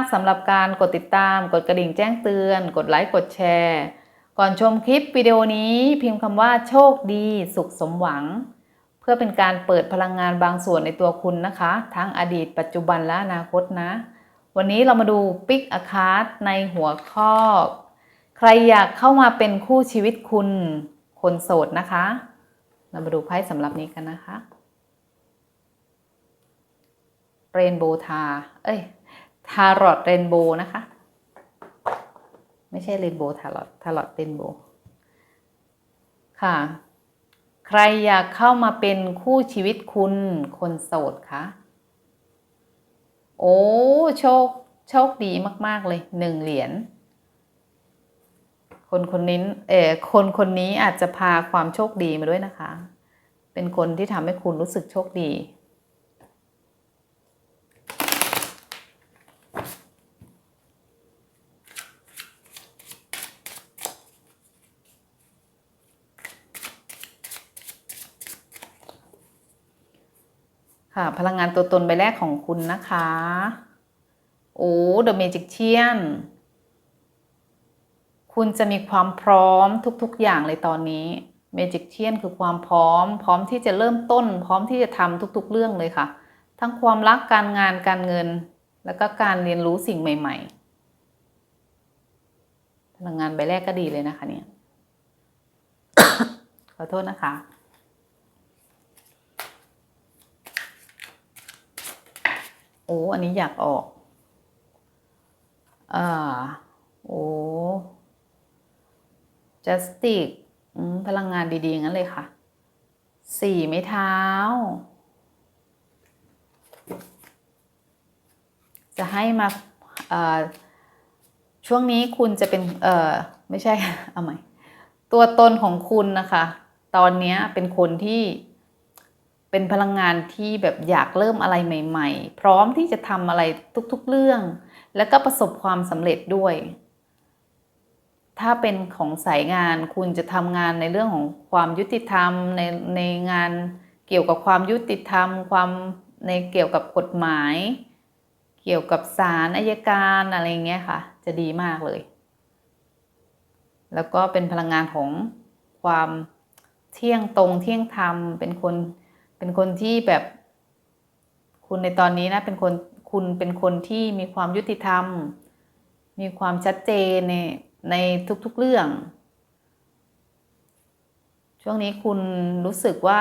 ากสำหรับการกดติดตาม กดกระดิ่งแจ้งเตือน กดไลค์กดแชร์ ก่อนชมคลิปวิดีโอนี้พิมพ์คำว่าโชคดี สุขสมหวัง เพื่อเป็นการเปิดพลังงานบางส่วนในตัวคุณนะคะ ทั้งอดีตปัจจุบันและอนาคตนะ วันนี้เรามาดูปิกอาคาร์ในหัวข้อ ใครอยากเข้ามาเป็นคู่ชีวิตคุณคนโสดนะคะ เรามาดูไพ่สำหรับนี้กันนะคะเรนโบว์ทา เอ้ย ทารอดเรนโบว์นะคะ ไม่ใช่เรนโบว์ทารอดทารอดเรนโบว์ค่ะ ใครอยากเข้ามาเป็นคู่ชีวิตคุณคนโสดคะโอ้โชคโชคดีมาก ๆ เลยหนึ่งเหรียญคนคนนี้เออคนคนนี้อาจจะพาความโชคดีมาด้วยนะคะ เป็นคนที่ทำให้คุณรู้สึกโชคดี ค่ะ พลังงานตัวตนใบแรกของคุณนะคะ โอ้ The Magician คุณจะมีความพร้อมทุก ๆ อย่างเลยตอนนี้ Magician คือความพร้อม พร้อมที่จะเริ่มต้น พร้อมที่จะทำทุก ๆ เรื่องเลยค่ะ ทั้งความรักการงานการเงิน แล้วก็การเรียนรู้สิ่งใหม่ ๆ พลังงานใบแรกก็ดีเลยนะคะเนี่ยขอโทษนะคะ โอ้ อันนี้อยากออก อ่า โอ้ justic พลังงานดีๆงั้นเลยค่ะ สี่ไม้เท้า จะให้มาช่วงนี้คุณจะเป็นเออไม่ใช่เอาใหม่ ตัวตนของคุณนะคะ ตอนนี้เป็นคนที่ เป็นพลังงานที่แบบอยากเริ่มอะไรใหม่ ๆ พร้อมที่จะทำอะไรทุกๆเรื่อง แล้วก็ประสบความสำเร็จด้วย ถ้าเป็นของสายงานคุณจะทำงานในเรื่องของความยุติธรรมในในงานเกี่ยวกับความยุติธรรม ความในเกี่ยวกับกฎหมาย เกี่ยวกับศาลอายการอะไรเงี้ยค่ะ จะดีมากเลย แล้วก็เป็นพลังงานของความเที่ยงตรงเที่ยงธรรมเป็นคน เป็นคนที่แบบคุณในตอนนี้นะเป็นคนคุณเป็นคนที่มีความยุติธรรม มีความชัดเจนในในทุกๆเรื่อง ช่วงนี้คุณรู้สึกว่า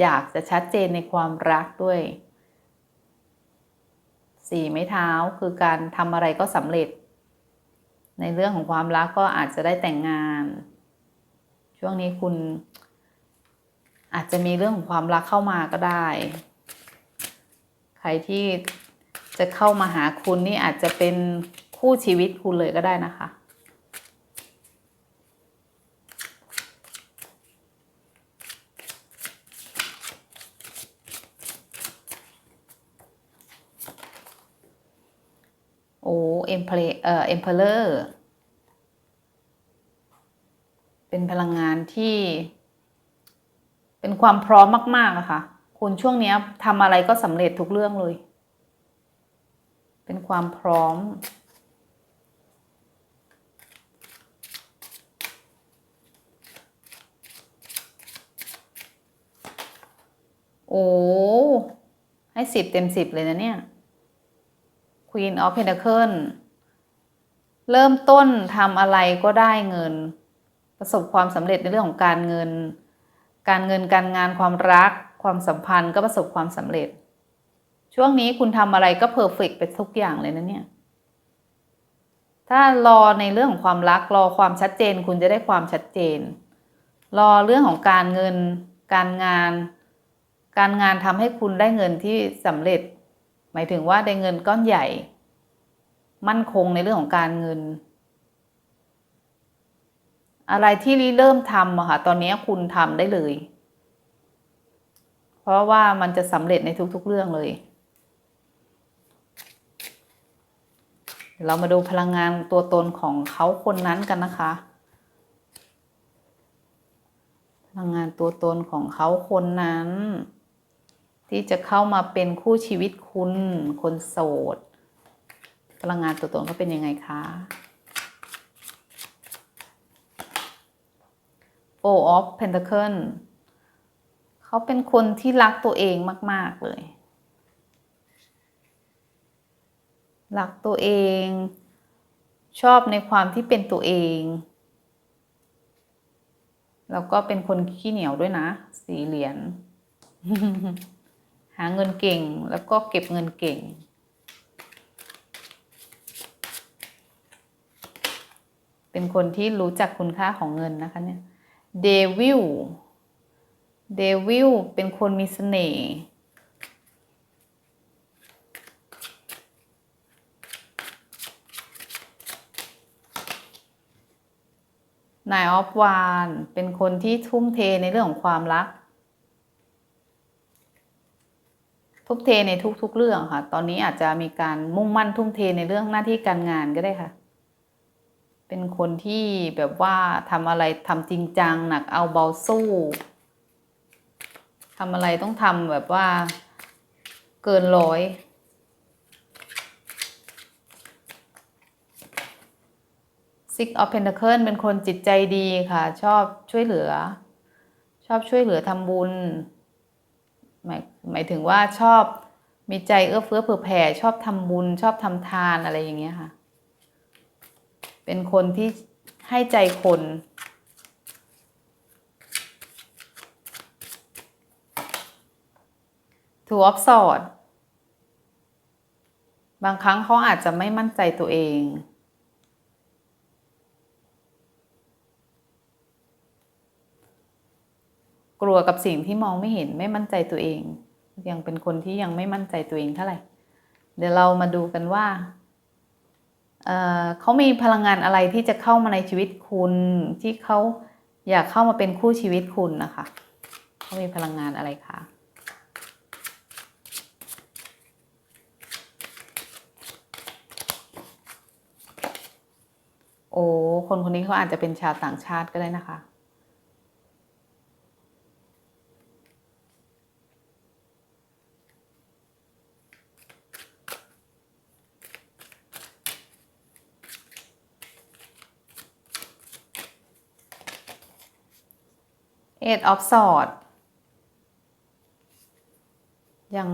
อยากจะชัดเจนในความรักด้วย สี่ไม้เท้าคือการทำอะไรก็สำเร็จ ในเรื่องของความรักก็อาจจะได้แต่งงาน ช่วงนี้คุณ อาจจะมีเรื่องของความรักเข้ามาก็ได้ ใครที่จะเข้ามาหาคุณนี่อาจจะเป็นคู่ชีวิตคุณเลยก็ได้นะคะ โอ้เอ็มเพลเอ่อเอ็มเพลอร์ เป็นพลังงานที่ เป็นความพร้อมมากๆอะค่ะ คุณช่วงนี้ทำอะไรก็สำเร็จทุกเรื่องเลย เป็นความพร้อม โอ้ ให้สิบเต็มสิบเลยนะเนี่ย Queen of Pentacle เริ่มต้นทำอะไรก็ได้เงิน ประสบความสำเร็จในเรื่องของการเงิน การเงินการงานความรัก ความสัมพันธ์ก็ประสบความสำเร็จ ช่วงนี้คุณทำอะไรก็เพอร์เฟกไปทุกอย่างเลยนะเนี่ย ถ้ารอในเรื่องของความรักรอความชัดเจน คุณจะได้ความชัดเจน รอเรื่องของการเงิน การงาน การงานทำให้คุณได้เงินที่สำเร็จ หมายถึงว่าได้เงินก้อนใหญ่ มั่นคงในเรื่องของการเงิน อะไรที่ริเริ่มทำอะค่ะตอนนี้คุณทำได้เลย เพราะว่ามันจะสำเร็จในทุกๆเรื่องเลยเดี๋ยวเรามาดูพลังงานตัวตนของเขาคนนั้นกันนะคะ พลังงานตัวตนของเขาคนนั้นทที่จะเข้ามาเป็นคู่ชีวิตคุณ คนโสด พลังงานตัวตนเขาเป็นยังไงคะ Four of Pentacle เขาเป็นคนที่รักตัวเองมาก ๆ เลย รักตัวเอง ชอบในความที่เป็นตัวเอง แล้วก็เป็นคนขี้เหนียวด้วยนะ สีเหรียญ หาเงินเก่งแล้วก็เก็บเงินเก่งเป็นคนที่รู้จักคุณค่าของเงินนะคะเนี่ย เดวิลเดวิลเป็นคนมีเสน่ห์นายออฟวานเป็นคนที่ทุ่มเทในเรื่องของความรัก ทุ่มเทในทุกๆเรื่องค่ะ ตอนนี้อาจจะมีการมุ่งมั่นทุ่มเทในเรื่องหน้าที่การงานก็ได้ค่ะ เป็นคนที่แบบว่าทำอะไรทำจริงจัง หนักเอาเบาสู้ทำอะไรต้องทำแบบว่าเกินร้อย Six of Pentacles เป็นคนจิตใจดีค่ะ ชอบช่วยเหลือ ชอบช่วยเหลือทำบุญ หมายหมายถึงว่าชอบมีใจเอื้อเฟื้อเผื่อแผ่ ชอบทำบุญ ชอบทำทานอะไรอย่างเงี้ยค่ะ เป็นคนที่ให้ใจคน Two of Swords บางครั้งเขาอาจจะไม่มั่นใจตัวเองกลัวกับสิ่งที่มองไม่เห็นไม่มั่นใจตัวเอง ยังเป็นคนที่ยังไม่มั่นใจตัวเองเท่าไหร่ เดี๋ยวเรามาดูกันว่า เเขามีพลังงานอะไรที่จะเข้ามาในชีวิตคุณ ที่เขาอยากเข้ามาเป็นคู่ชีวิตคุณนะคะเขามีพลังงานอะไรคะโอ้คนคนนี้เขาอาจจะเป็นชาวต่างชาติก็ได้นะคะ Eight of Swords ยัง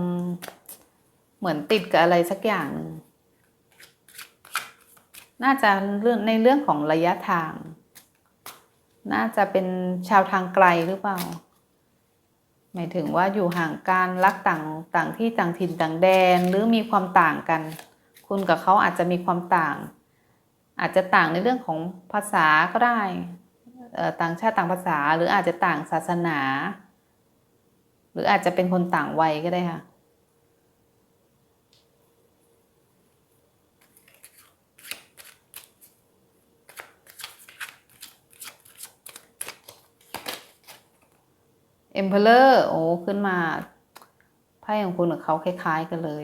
เหมือนติดกับอะไรสักอย่างหนึ่งน่าจะเรื่องในเรื่องของระยะทาง น่าจะเป็นชาวทางไกลหรือเปล่า หมายถึงว่าอยู่ห่างกันรักต่างต่างที่ต่างถิ่นต่างแดนหรือมีความต่างกัน คุณกับเขาอาจจะมีความต่าง อาจจะต่างในเรื่องของภาษาก็ได้ ต่างชาติต่างภาษา หรืออาจจะต่างศาสนา หรืออาจจะเป็นคนต่างวัยก็ได้ค่ะ Emperor โอ้ขึ้นมาไพ่ของคุณกับเขาคล้าย ๆ กันเลย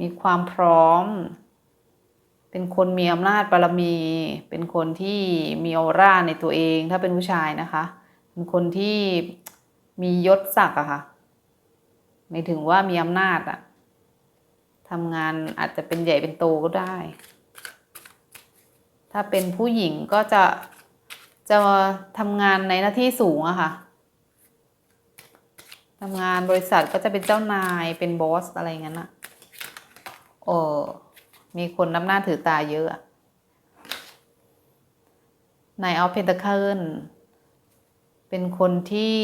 มีความพร้อม เป็นคนมีอำนาจบารมี เป็นคนที่มีออร่าในตัวเอง ถ้าเป็นผู้ชายนะคะ เป็นคนที่มียศศักดิ์อะค่ะไม่ถึงว่ามีอำนาจอะทำงานอาจจะเป็นใหญ่เป็นโตก็ได้ ถ้าเป็นผู้หญิงก็จะจะทำงานในหน้าที่สูงอะค่ะทำงานบริษัทก็จะเป็นเจ้านายเป็นบอสอะไรงั้นอะโอ้ มีคนนับหน้าถือตาเยอะนายเอาเพนตะเคิลเป็นคนที่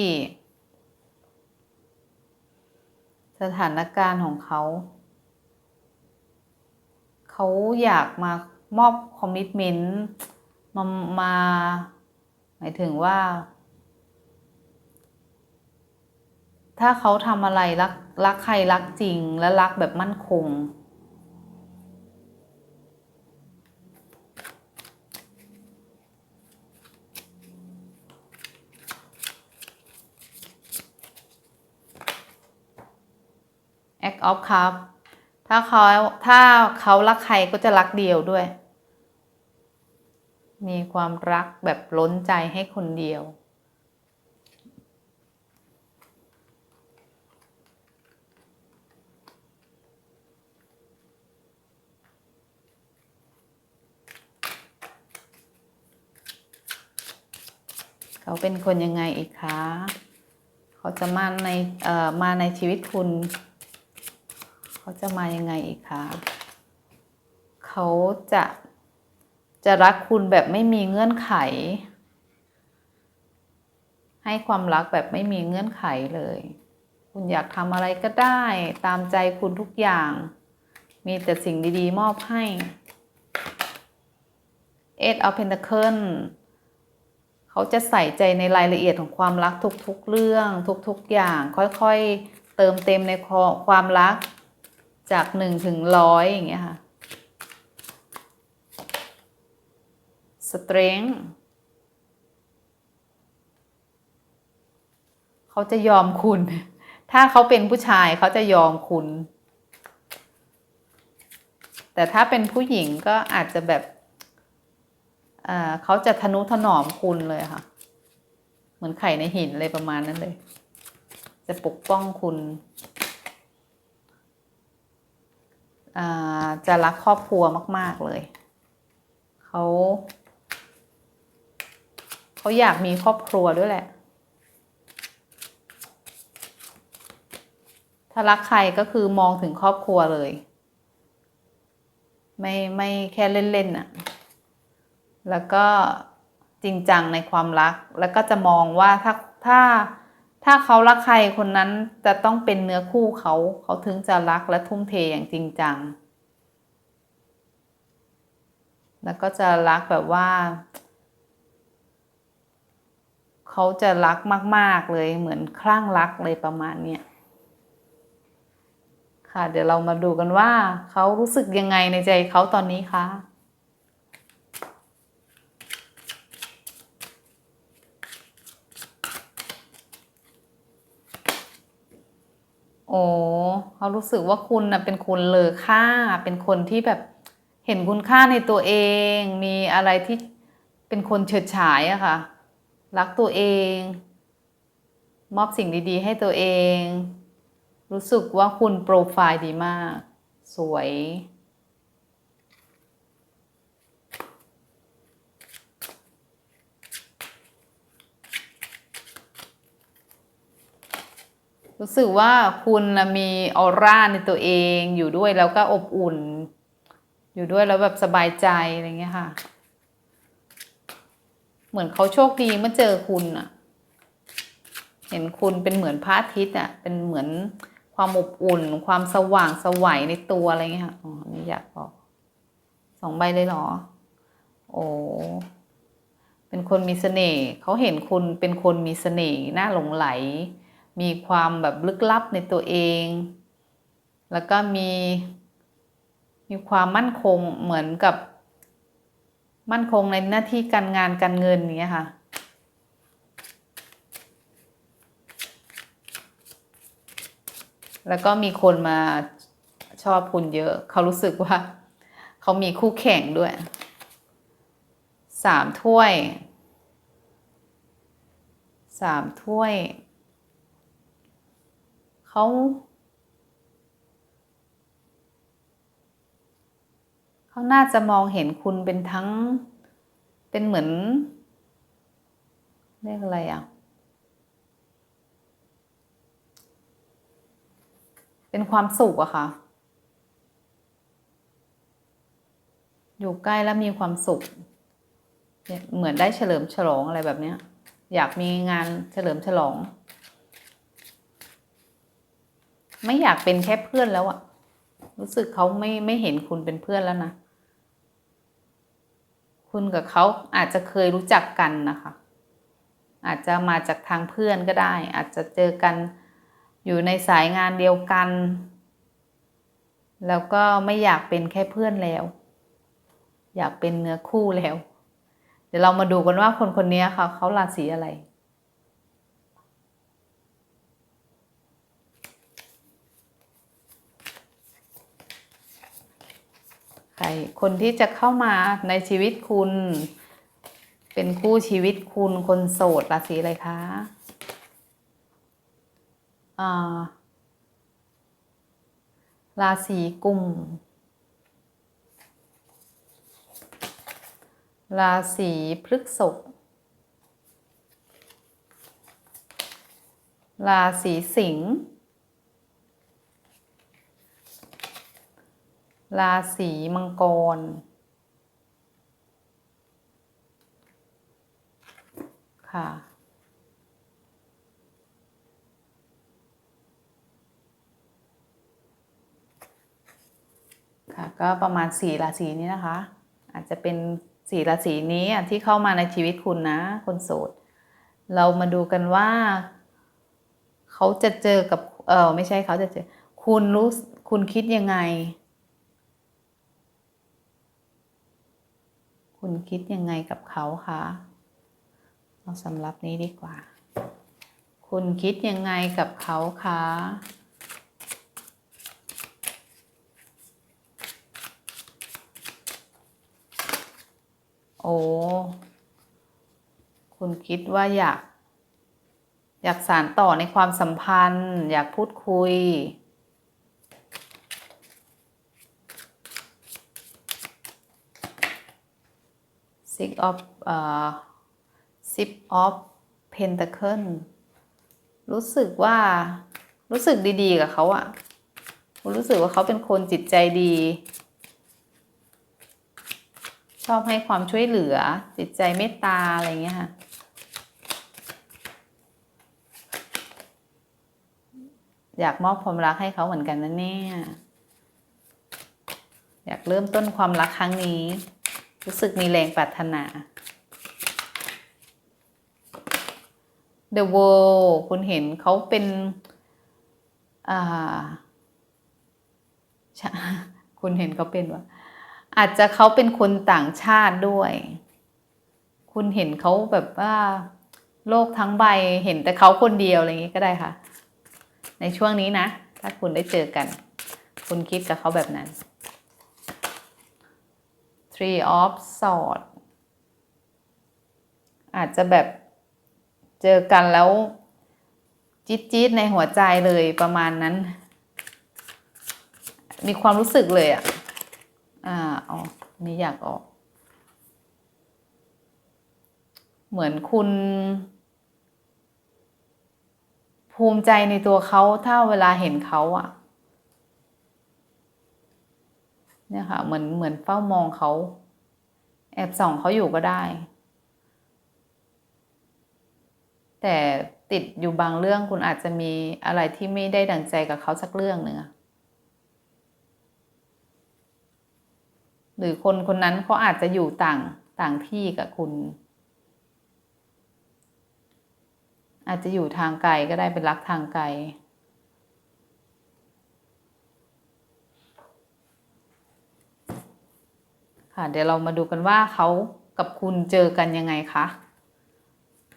สถานการณ์ของเขา เขาอยากมามอบคอมมิชเมนต์มามา หมายถึงว่า ถ้าเขาทำอะไรรักรักใครรักจริงและรักแบบมั่นคง act of cup ถ้าเขาถ้าเขารักใครก็จะรักเดียวด้วย มีความรักแบบล้นใจให้คนเดียว เขาเป็นคนยังไงอีกคะ เขาจะมาในเอ่อมาในชีวิตคุณ เขาจะมายังไงอีกคะเขาจะจะรักคุณแบบไม่มีเงื่อนไข ให้ความรักแบบไม่มีเงื่อนไขเลย คุณอยากทำอะไรก็ได้ตามใจคุณทุกอย่าง มีแต่สิ่งดีๆ มอบให้ Eight of Pentacles เขาจะใส่ใจในรายละเอียดของความรักทุกๆเรื่องทุกๆอย่าง ค่อยๆ เติมเต็มในความรัก จากหนึ่งถึงร้อยอย่างเงี้ยค่ะ Strength เขาจะยอมคุณ ถ้าเขาเป็นผู้ชายเขาจะยอมคุณ แต่ถ้าเป็นผู้หญิงก็อาจจะแบบเขาจะทนุถนอมคุณเลยค่ะ เหมือนไข่ในหินเลยประมาณนั้นเลย จะปกป้องคุณ จะรักครอบครัวมาก ๆ เลย เขาเขาอยากมีครอบครัวด้วยแหละ ถ้ารักใครก็คือมองถึงครอบครัวเลย ไม่ไม่แค่เล่นๆน่ะ แล้วก็จริงจังในความรัก แล้วก็จะมองว่าถ้าถ้า ถ้าเขารักใครคนนั้นจะต้องเป็นเนื้อคู่เขา เขาถึงจะรักและทุ่มเทอย่างจริงจัง แล้วก็จะรักแบบว่า เขาจะรักมาก ๆ เลยเหมือนคลั่งรักเลยประมาณเนี้ยค่ะ เดี๋ยวเรามาดูกันว่า เขารู้สึกยังไงในใจเขาตอนนี้คะ โอ้เขารู้สึกว่าคุณนะเป็นคนเลอค่า เป็นคนที่แบบเห็นคุณค่าในตัวเอง มีอะไรที่เป็นคนเฉิดฉายอะค่ะ รักตัวเอง มอบสิ่งดี ๆ ให้ตัวเอง รู้สึกว่าคุณโปรไฟล์ดีมาก สวย รู้สึกว่าคุณมีออร่าในตัวเองอยู่ด้วยแล้วก็อบอุ่น อยู่ด้วยแล้วแบบสบายใจอะไรเงี้ยค่ะ เหมือนเขาโชคดีเมื่อเจอคุณอะเห็นคุณเป็นเหมือนพระอาทิตย์อะเป็นเหมือนความอบอุ่น ความสว่างสวัยในตัวอะไรเงี้ยค่ะอ๋อนี่อยากบอกสองใบเลยเหรอ โอ้เป็นคนมีเสน่ห์เขาเห็นคุณเป็นคนมีเสน่ห์น่าหลงไหล มีความแบบลึกลับในตัวเอง แล้วก็มีมีความมั่นคงเหมือนกับ มั่นคงในหน้าที่การงานการเงินอย่างเงี้ยค่ะแล้วก็มีคนมาชอบคุณเยอะ เขารู้สึกว่า เขามีคู่แข่งด้วย สามถ้วย สามถ้วย เขาเขาน่าจะมองเห็นคุณเป็นทั้งเป็นเหมือนเรียกอะไรอะ เป็นความสุขอะค่ะ อยู่ใกล้แล้วมีความสุขเนี่ยเหมือนได้เฉลิมฉลองอะไรแบบเนี้ยอยากมีงานเฉลิมฉลอง ไม่อยากเป็นแค่เพื่อนแล้วอะรู้สึกเขาไม่ไม่เห็นคุณเป็นเพื่อนแล้วนะ คุณกับเขาอาจจะเคยรู้จักกันนะคะ อาจจะมาจากทางเพื่อนก็ได้ อาจจะเจอกันอยู่ในสายงานเดียวกัน แล้วก็ไม่อยากเป็นแค่เพื่อนแล้ว อยากเป็นเนื้อคู่แล้ว เดี๋ยวเรามาดูกันว่าคนคนนี้ค่ะเขาราศีอะไร ใครคนที่จะเข้ามาในชีวิตคุณ เป็นคู่ชีวิตคุณคนโสดราศีอะไรคะอ่าราศีกุม ราศีพฤกษภราศีสิงห์ ราศีมังกร ค่ะ ค่ะ ก็ประมาณสี่ราศีนี้นะคะ อาจจะเป็นสี่ราศีนี้ที่เข้ามาในชีวิตคุณนะ คนโสด เรามาดูกันว่า เขาจะเจอกับ เออไม่ใช่เขาจะเจอ คุณรู้ คุณคิดยังไง คุณคิดยังไงกับเขาคะเอาสำหรับนี้ดีกว่า คุณคิดยังไงกับเขาคะโอ้คุณคิดว่าอยาก อยากสานต่อในความสัมพันธ์ อยากพูดคุย Six of เอ่อ Six of Pentacle รู้สึกว่ารู้สึกดีๆกับเขาอะรู้สึกว่าเขาเป็นคนจิตใจดี ชอบให้ความช่วยเหลือ จิตใจเมตตาอะไรเงี้ยค่ะอยากมอบความรักให้เขาเหมือนกันนะเนี่ย อยากเริ่มต้นความรักครั้งนี้ รู้สึกมีแรงปรารถนา The World คุณเห็นเขาเป็นอ่าคุณเห็นเขาเป็นว่า อาจจะเขาเป็นคนต่างชาติด้วย คุณเห็นเขาแบบว่า โลกทั้งใบเห็นแต่เขาคนเดียวอะไรอย่างนี้ก็ได้ค่ะ ในช่วงนี้นะ ถ้าคุณได้เจอกัน คุณคิดกับเขาแบบนั้น Three of Swords อาจจะแบบเจอกันแล้วจี๊ดจี๊ดในหัวใจเลยประมาณนั้น มีความรู้สึกเลยอะ่ะ อ่าออกนี่อยากออก เหมือนคุณ ภูมิใจในตัวเขาถ้าเวลาเห็นเขาอะ่ะ เนี่ยค่ะ เหมือนเหมือนเฝ้ามองเขาแอบส่องเขาอยู่ก็ได้ แต่ติดอยู่บางเรื่องคุณอาจจะมีอะไรที่ไม่ได้ดังใจกับเขาสักเรื่องหนึ่งหรือคนคนนั้นเขาอาจจะอยู่ต่างต่างที่กับคุณ อาจจะอยู่ทางไกลก็ได้เป็นรักทางไกล ค่ะ เดี๋ยวเรามาดูกันว่าเขากับคุณเจอกันยังไงคะ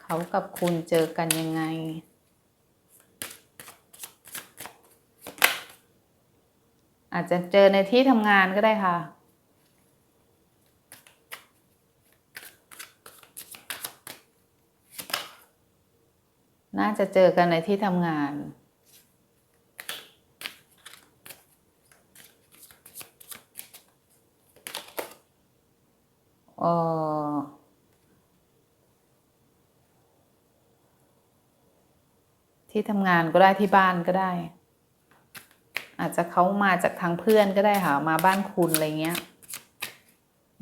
เขากับคุณเจอกันยังไง อาจจะเจอในที่ทำงานก็ได้ค่ะน่าจะเจอกันในที่ทำงาน เออที่ทำงานก็ได้ที่บ้านก็ได้ อาจจะเขามาจากทางเพื่อนก็ได้ค่ะ มาบ้านคุณอะไรเงี้ย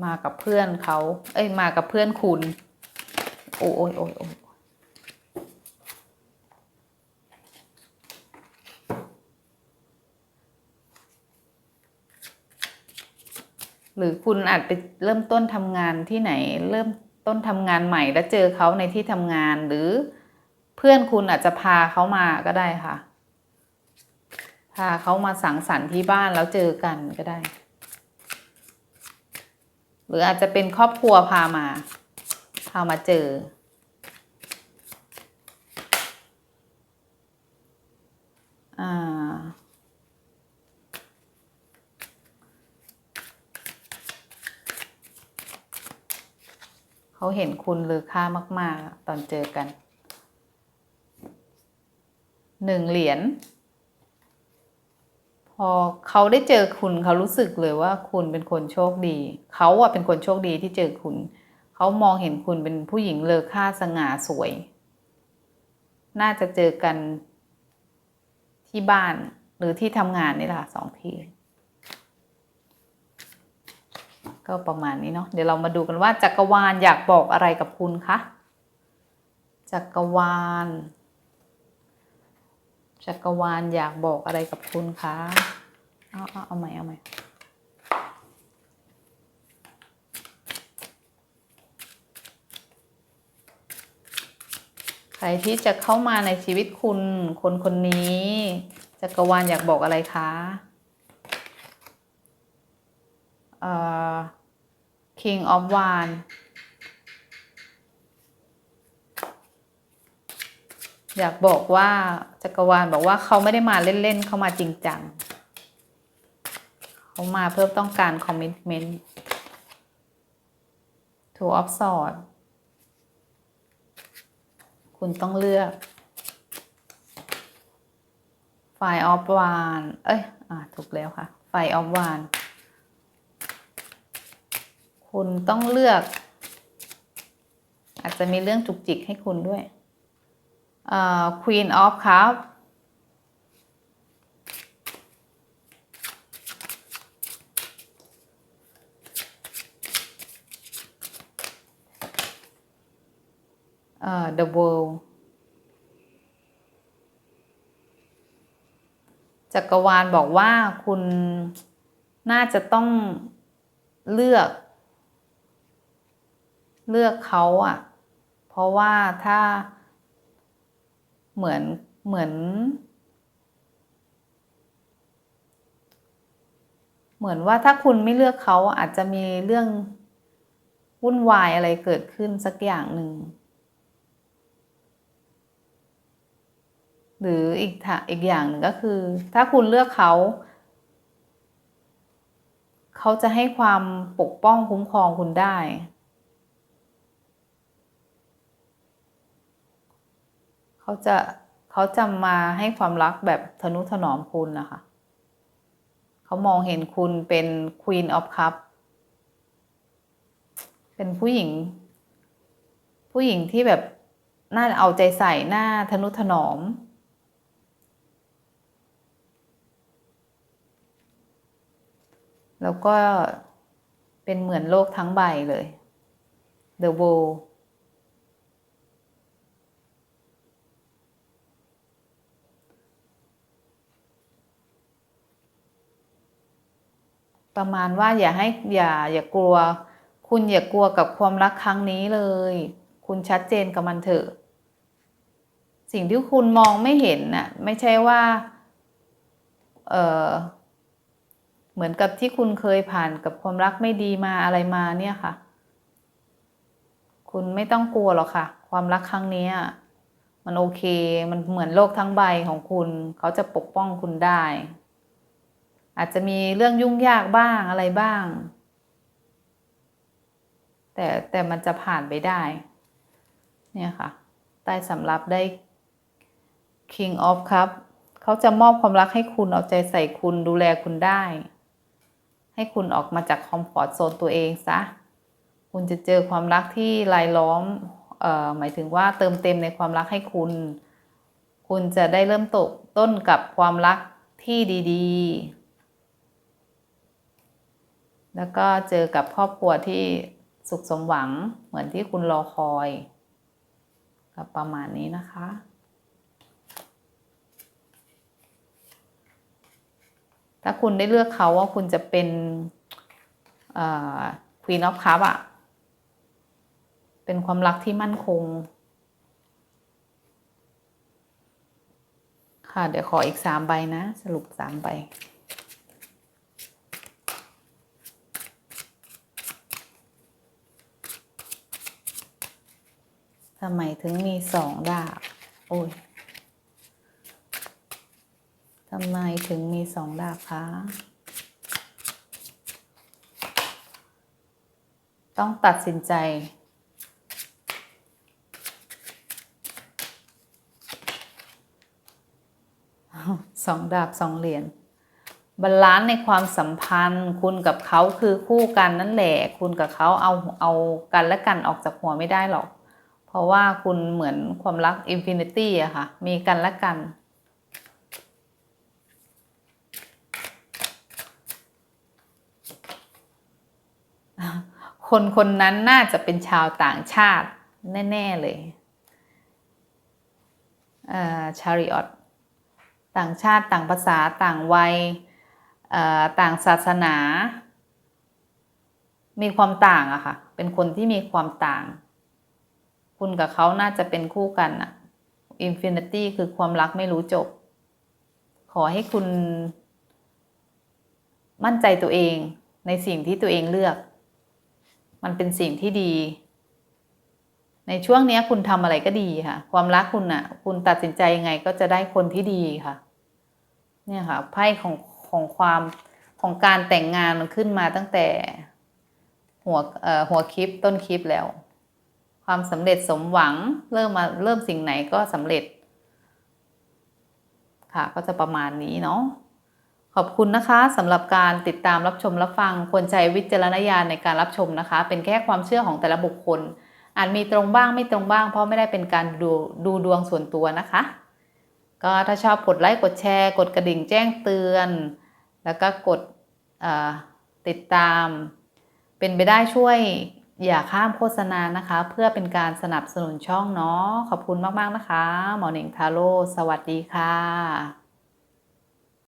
มากับเพื่อนเขา เอ้ยมากับเพื่อนคุณ โอ้ยโอ้ยโอ้ยโอ้ย หรือคุณอาจไปเริ่มต้นทำงานที่ไหน เริ่มต้นทำงานใหม่แล้วเจอเขาในที่ทำงาน หรือเพื่อนคุณอาจจะพาเขามาก็ได้ค่ะ พาเขามาสังสรรค์ที่บ้านแล้วเจอกันก็ได้ หรืออาจจะเป็นครอบครัวพามา พามาเจออ่า เขาเห็นคุณเลอค่ามาก ๆ ตอนเจอกันหนึ่งเหรียญพอเขาได้เจอคุณเขารู้สึกเลยว่าคุณเป็นคนโชคดี เขาอะเป็นคนโชคดีที่เจอคุณ เขามองเห็นคุณเป็นผู้หญิงเลอค่าสง่าสวย น่าจะเจอกันที่บ้านหรือที่ทำงานนี่แหละค่ะสองที่ ก็ประมาณนี้เนาะเดี๋ยวเรามาดูกันว่าจักรวาลอยากบอกอะไรกับคุณคะจักรวาล จักรวาลอยากบอกอะไรกับคุณคะเอาเอาเอาใหม่เอาใหม่ใครที่จะเข้ามาในชีวิตคุณคนคนนี้จักรวาลอยากบอกอะไรคะ เอ่อ King of w a n d อยากบอกว่าจักรวาลบอกว่าเขาไม่ได้มาเล่นๆเขามาจริงจังเขามาเพื่อต้องการคอมมิ t เมนต์ Two of Swords คุณต้องเลือกไฟออฟวานเอ้ย อ่าถูกแล้วค่ะไฟออฟวาน คุณต้องเลือก อาจจะมีเรื่องจุกจิกให้คุณด้วยเอ่อ Queen of Cup เอ่อ The World จักรวาลบอกว่าคุณน่าจะต้องเลือก เลือกเขาอะเพราะว่าถ้าเหมือนเหมือน เหมือนว่าถ้าคุณไม่เลือกเขาอาจจะมีเรื่องวุ่นวายอะไรเกิดขึ้นสักอย่างหนึ่งหรืออีกอีกอย่างหนึ่งก็คือ ถ้าคุณเลือกเขา เขาจะให้ความปกป้องคุ้มครองคุณได้ เขาจะเขาจะมาให้ความรักแบบทนุถนอมคุณนะคะ เขามองเห็นคุณเป็น Queen of Cup เป็นผู้หญิง ผู้หญิงที่แบบน่าเอาใจใส่น่าทนุถนอมแล้วก็เป็นเหมือนโลกทั้งใบเลย The World ประมาณว่าอย่าให้อย่าอย่ากลัว คุณอย่ากลัวกับความรักครั้งนี้เลย คุณชัดเจนกับมันเถอะ สิ่งที่คุณมองไม่เห็นน่ะไม่ใช่ว่าเออเหมือนกับที่คุณเคยผ่านกับความรักไม่ดีมาอะไรมาเนี่ยค่ะ คุณไม่ต้องกลัวหรอกค่ะ ความรักครั้งนี้มันโอเค มันเหมือนโลกทั้งใบของคุณ เขาจะปกป้องคุณได้ อาจจะมีเรื่องยุ่งยากบ้างอะไรบ้าง แต่แต่มันจะผ่านไปได้ เนี่ยค่ะ ใต้สำรับได้ King of Cup เขาจะมอบความรักให้คุณเอาใจใส่คุณดูแลคุณได้ ให้คุณออกมาจากคอมฟอร์ตโซนตัวเองซะ คุณจะเจอความรักที่รายล้อมเอ่อหมายถึงว่าเติมเต็มในความรักให้คุณ คุณจะได้เริ่มตกต้นกับความรักที่ดี ๆ แล้วก็เจอกับครอบครัวที่สุขสมหวังเหมือนที่คุณรอคอยกับประมาณนี้นะคะ ถ้าคุณได้เลือกเขาว่าคุณจะเป็นควีนออฟคัพอะเป็นความรักที่มั่นคง ค่ะ เดี๋ยวขออีกสามใบนะ สรุปสามใบ ทำไมถึงมีสองดาบ โอ้ยทำไมถึงมีสองดาบคะต้องตัดสินใจ สองดาบสองเหรียญบาลานซ์ในความสัมพันธ์ คุณกับเขาคือคู่กันนั่นแหละ คุณกับเขาเอาเอากันและกันออกจากหัวไม่ได้หรอก เพราะว่าคุณเหมือนความรักอินฟินิตี้อะค่ะ มีกันและกัน คนคนนั้นน่าจะเป็นชาวต่างชาติแน่ ๆ เลยเออชาริออตต่างชาติต่างภาษาต่างวัยต่างศาสนา มีความต่างอะค่ะ เป็นคนที่มีความต่าง คุณกับเขาน่าจะเป็นคู่กันอะอินฟินิตี้คือความรักไม่รู้จบ ขอให้คุณ มั่นใจตัวเองในสิ่งที่ตัวเองเลือก มันเป็นสิ่งที่ดี ในช่วงนี้คุณทำอะไรก็ดีค่ะ ความรักคุณอะคุณตัดสินใจยังไงก็จะได้คนที่ดีค่ะ เนี่ยค่ะไพ่ของของความของการแต่งงานมันขึ้นมาตั้งแต่หัวเอ่อหัวคลิปต้นคลิปแล้ว ความสำเร็จสมหวังเริ่มมาเริ่มสิ่งไหนก็สำเร็จ ค่ะก็จะประมาณนี้เนาะขอบคุณนะคะสำหรับการติดตามรับชมรับฟังควรใช้วิจารณญาณในการรับชมนะคะ เป็นแค่ความเชื่อของแต่ละบุคคล อาจมีตรงบ้างไม่ตรงบ้าง เพราะไม่ได้เป็นการดูดูดวงส่วนตัวนะคะ ก็ถ้าชอบกดไลค์กดแชร์ กดกระดิ่งแจ้งเตือน แล้วก็กดติดตาม เป็นไปได้ช่วย อย่าข้ามโฆษณานะคะ เพื่อเป็นการสนับสนุนช่องเนาะขอบคุณมาก ๆ นะคะ หมอหนิงทาโร่สวัสดีค่ะ